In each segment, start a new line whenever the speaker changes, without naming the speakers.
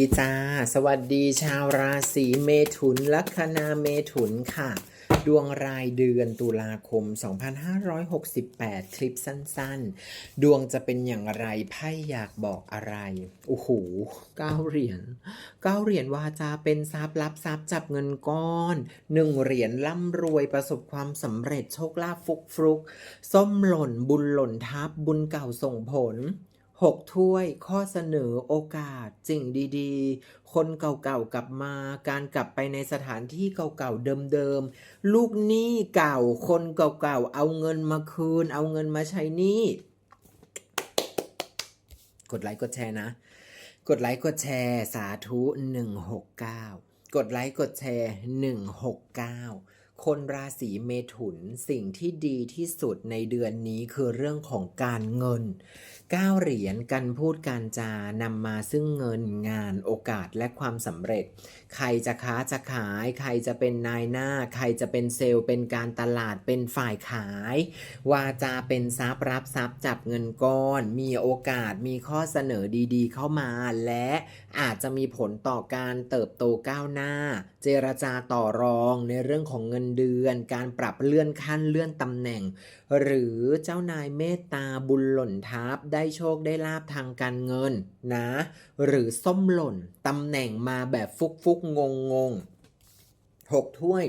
ดีจ้า สวัสดีชาวราศีเมถุนลัคนาเมถุนค่ะ ดวงรายเดือนตุลาคม 2568 คลิปสั้นๆ ดวงจะเป็นอย่างไรไพ่อยากบอกอะไร โอ้โหเก้าเหรียญเก้าเหรียญวาจาเป็นทรัพย์รับทรัพย์จับเงินก้อนหนึ่งเหรียญร่ำรวยประสบความสำเร็จโชคลาภฟุกฟลุก ส้มหล่นบุญหล่นทับบุญเก่าส่งผล หกถ้วยข้อเสนอโอกาสสิ่งดีๆ คนเก่าๆกลับมา การกลับไปในสถานที่เก่าๆเดิมๆ ลูกหนี้เก่าคนเก่าๆ เอาเงินมาคืน เอาเงินมาใช้หนี้กดไลค์กดแชร์นะ กดไลค์กดแชร์ สาธุ 169 กดไลค์กดแชร์ 169 คนราศีเมถุนสิ่งที่ดีที่สุดในเดือนนี้คือเรื่องของการเงิน9เหรียญกันพูดการจานำมาซึ่งเงินงานโอกาสและความสำเร็จ ใครจะค้าจะขาย ใครจะเป็นนายหน้า ใครจะเป็นเซลล์เป็นการตลาดเป็นฝ่ายขาย วาจาเป็นทรัพย์รับทรัพย์จับเงินก้อน มีโอกาสมีข้อเสนอดีๆ เข้ามาและอาจจะมีผลต่อการเติบโตก้าวหน้า เจรจาต่อรองในเรื่องของเงินเดือน การปรับเลื่อนขั้นเลื่อนตำแหน่ง หรือเจ้านายเมตตาบุญหล่นทับได้โชคได้ลาบทางการเงินนะ หรือส้มหล่นตำแหน่งมาแบบฟุกฟุกงงงงหกถ้วย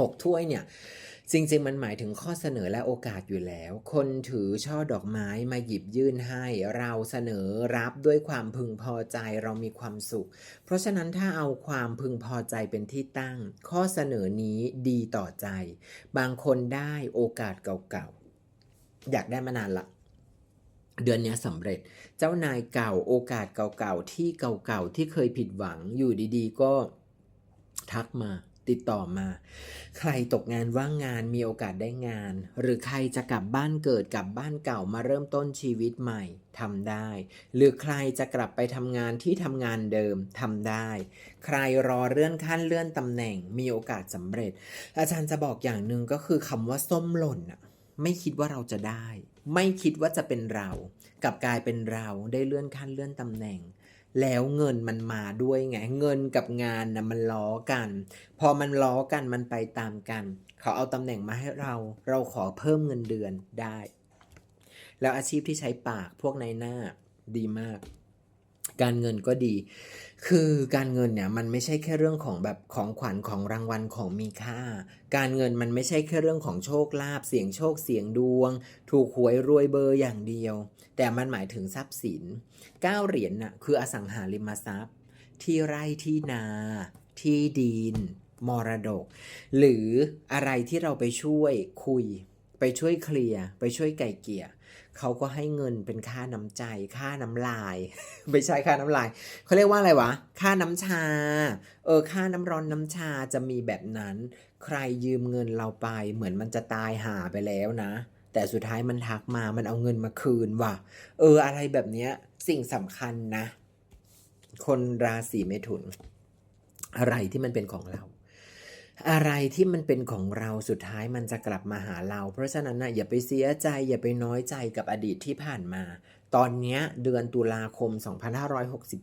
หกถ้วยเนี่ย จริงๆ มันหมายถึงข้อเสนอและโอกาสอยู่แล้ว คนถือช่อดอกไม้มาหยิบยื่นให้ เราเสนอรับด้วยความพึงพอใจเรามีความสุข เพราะฉะนั้นถ้าเอาความพึงพอใจเป็นที่ตั้ง ข้อเสนอนี้ดีต่อใจ บางคนได้โอกาสเก่าๆ อยากได้มานานละเดือนนี้สำเร็จ เจ้านายเก่าโอกาสเก่าๆ ที่เก่าๆ ที่เคยผิดหวังอยู่ดีๆ ก็ทักมา ติดต่อมา ใครตกงานว่างงานมีโอกาสได้งาน หรือใครจะกลับบ้านเกิดกลับบ้านเก่ามาเริ่มต้นชีวิตใหม่ทำได้ หรือใครจะกลับไปทำงานที่ทำงานเดิมทำได้ ใครรอเลื่อนขั้นเลื่อนตำแหน่งมีโอกาสสำเร็จ อาจารย์จะบอกอย่างหนึ่งก็คือคำว่าส้มหล่นอะไม่คิดว่าเราจะได้ ไม่คิดว่าจะเป็นเรากลับกลายเป็นเราได้เลื่อนขั้นเลื่อนตำแหน่ง แล้วเงินมันมาด้วยไง เงินกับงานนะมันล้อกัน พอมันล้อกันมันไปตามกัน เขาเอาตำแหน่งมาให้เรา เราขอเพิ่มเงินเดือนได้ แล้วอาชีพที่ใช้ปากพวกในหน้าดีมาก การเงินก็ดี คือการเงินเนี่ยมันไม่ใช่แค่เรื่องของแบบของขวัญของรางวัลของมีค่า การเงินมันไม่ใช่แค่เรื่องของโชคลาภเสียงโชคเสียงดวง ถูกหวยรวยเบอร์อย่างเดียว แต่มันหมายถึงทรัพย์สินเก้าเหรียญน่ะคืออสังหาริมทรัพย์ ที่ไร่ที่นา ที่ดินมรดก หรืออะไรที่เราไปช่วยคุย ไปช่วยเคลียร์ไปช่วยไก่เกลี่ยเขาก็ให้เงินเป็นค่าน้ำใจ ค่าน้ำลาย ไม่ใช่ค่าน้ำลายเขาเรียกว่าอะไรวะ ค่าน้ำชา เออ ค่าน้ำร้อนน้ำชาจะมีแบบนั้น ใครยืมเงินเราไป เหมือนมันจะตายหาไปแล้วนะ แต่สุดท้ายมันทักมา มันเอาเงินมาคืนว่ะ เออ อะไรแบบเนี้ย สิ่งสำคัญนะ คนราศีเมถุน อะไรที่มันเป็นของเรา อะไรที่มันเป็นของเราสุดท้ายมันจะกลับมาหาเรา เพราะฉะนั้นนะอย่าไปเสียใจ อย่าไปน้อยใจกับอดีตที่ผ่านมา ตอนนี้เดือนตุลาคม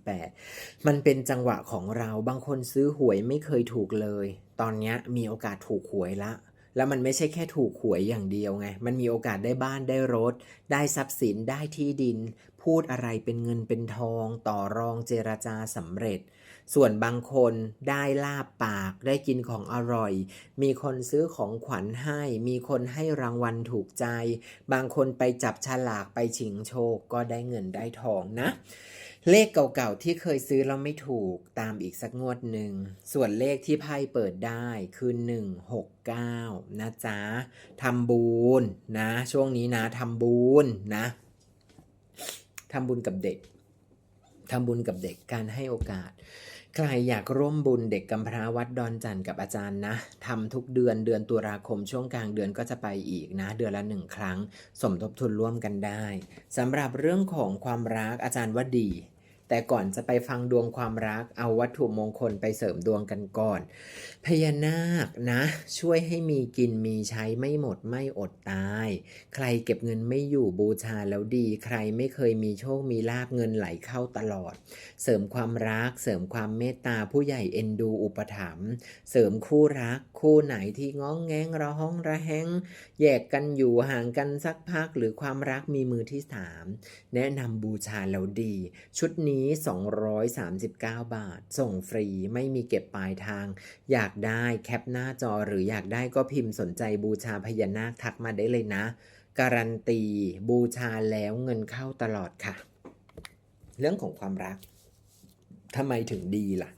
2568 มันเป็นจังหวะของเราบางคนซื้อหวยไม่เคยถูกเลย ตอนนี้มีโอกาสถูกหวยละ แล้วมันไม่ใช่แค่ถูกหวยอย่างเดียวไง มันมีโอกาสได้บ้านได้รถ ได้ทรัพย์สินได้ที่ดิน พูดอะไรเป็นเงินเป็นทอง ต่อรองเจรจาสำเร็จ ส่วนบางคนได้ลาบปาก ได้กินของอร่อย มีคนซื้อของขวัญให้ มีคนให้รางวัลถูกใจ บางคนไปจับฉลากไปชิงโชคก็ได้เงินได้ทองนะ เลขเก่าๆที่เคยซื้อแล้วไม่ถูกตามอีกสักงวดหนึ่ง ส่วนเลขที่ไพ่เปิดได้คือ 169 นะจ๊ะทำบุญนะ ช่วงนี้นะทำบุญนะทำบุญกับเด็กทำบุญกับเด็กการให้โอกาส ใครอยากร่วมบุญเด็กกำพร้าวัดดอนจันทร์กับอาจารย์นะทำทุกเดือนเดือนตุลาคมช่วงกลางเดือนก็จะไปอีกนะ เดือนละหนึ่งครั้ง สมทบทุนร่วมกันได้สำหรับเรื่องของความรักอาจารย์ว่าดี แต่ก่อนจะไปฟังดวงความรักเอาวัตถุมงคลไปเสริมดวงกันก่อน พญานาคนะ ช่วยให้มีกินมีใช้ไม่หมดไม่อดตาย ใครเก็บเงินไม่อยู่บูชาแล้วดี ใครไม่เคยมีโชคมีลาบเงินไหลเข้าตลอด เสริมความรัก เสริมความเมตตาผู้ใหญ่เอ็นดูอุปถัมภ์เสริมคู่รัก คู่ไหนที่ง้องแง้งระห้องระแหงแยกกันอยู่ห่างกันสักพักหรือความรักมีมือที่สามแนะนำบูชาแล้วดี ชุดนี้239 บาท ส่งฟรีไม่มีเก็บปลายทาง อยากได้แคปหน้าจอหรืออยากได้ก็พิมพ์สนใจบูชาพญานาคทักมาได้เลยนะ การันตีบูชาแล้วเงินเข้าตลอดค่ะ เรื่องของความรักทำไมถึงดีล่ะ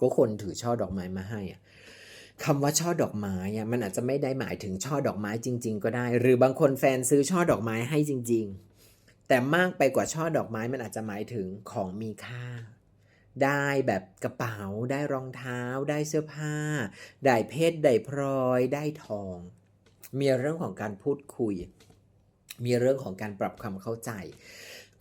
ก็คนถือช่อดอกไม้มาให้อะคำว่าช่อดอกไม้อะมันอาจจะไม่ได้หมายถึงช่อดอกไม้จริง ๆ ก็ได้ หรือบางคนแฟนซื้อช่อดอกไม้ให้จริง ๆ แต่มากไปกว่าช่อดอกไม้มันอาจจะหมายถึงของมีค่า ได้แบบกระเป๋า ได้รองเท้า ได้เสื้อผ้า ได้เพชรได้พลอย ได้ทอง มีเรื่องของการพูดคุย มีเรื่องของการปรับความเข้าใจ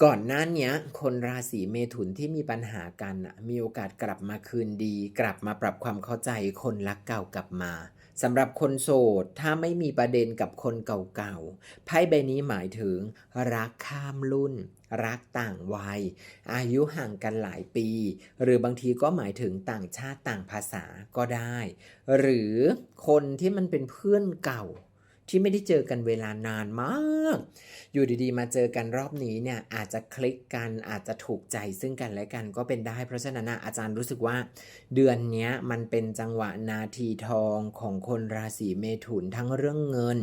ก่อนหน้าเนี้ยคนราศีเมถุนที่มีปัญหากันมีโอกาสกลับมาคืนดี กลับมาปรับความเข้าใจคนรักเก่ากลับมา สำหรับคนโสดถ้าไม่มีประเด็นกับคนเก่าๆไพ่ใบนี้หมายถึง รักข้ามรุ่น รักต่างวัย อายุห่างกันหลายปี หรือบางทีก็หมายถึงต่างชาติต่างภาษาก็ได้ หรือคนที่มันเป็นเพื่อนเก่า ที่ไม่ได้เจอกันเวลานานมาก อยู่ดีๆ มาเจอกันรอบนี้เนี่ยอาจจะคลิกกันอาจจะถูกใจซึ่งกันและกันก็เป็นได้ เพราะฉะนั้นอาจารย์รู้สึกว่า เดือนนี้มันเป็นจังหวะนาทีทองของคนราศีเมถุนทั้งเรื่องเงิน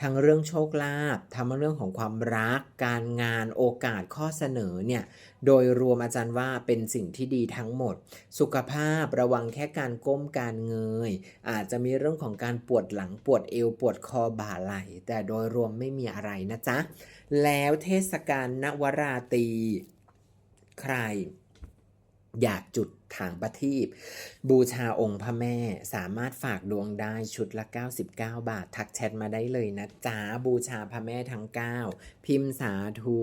ทั้งเรื่องโชคลาภทั้งเรื่องของความรัก การงานโอกาสข้อเสนอเนี่ยโดยรวมอาจารย์ว่าเป็นสิ่งที่ดีทั้งหมด สุขภาพระวังแค่การก้มการเงย อาจจะมีเรื่องของการปวดหลังปวดเอวปวดคอบ่าาลัย แต่โดยรวมไม่มีอะไรนะจ๊ะ แล้วเทศกาลนวราตรีใคร อยากจุดถางประทีปบูชาองค์พระแม่สามารถฝากดวงได้ชุดละ 99 บาท ทักแชทมาได้เลยนะจ๊ะ บูชาพระแม่ทั้ง 9 พิมพ์สาธุ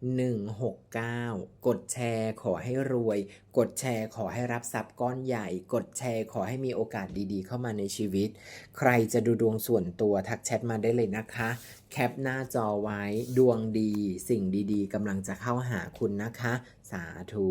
169 กดแชร์ขอให้รวย กดแชร์ขอให้รับทรัพย์ก้อนใหญ่ กดแชร์ขอให้มีโอกาสดีๆ เข้ามาในชีวิต ใครจะดูดวงส่วนตัวทักแชทมาได้เลยนะคะ แคปหน้าจอไว้ดวงดี สิ่งดีๆกำลังจะเข้าหาคุณนะคะ สาธุ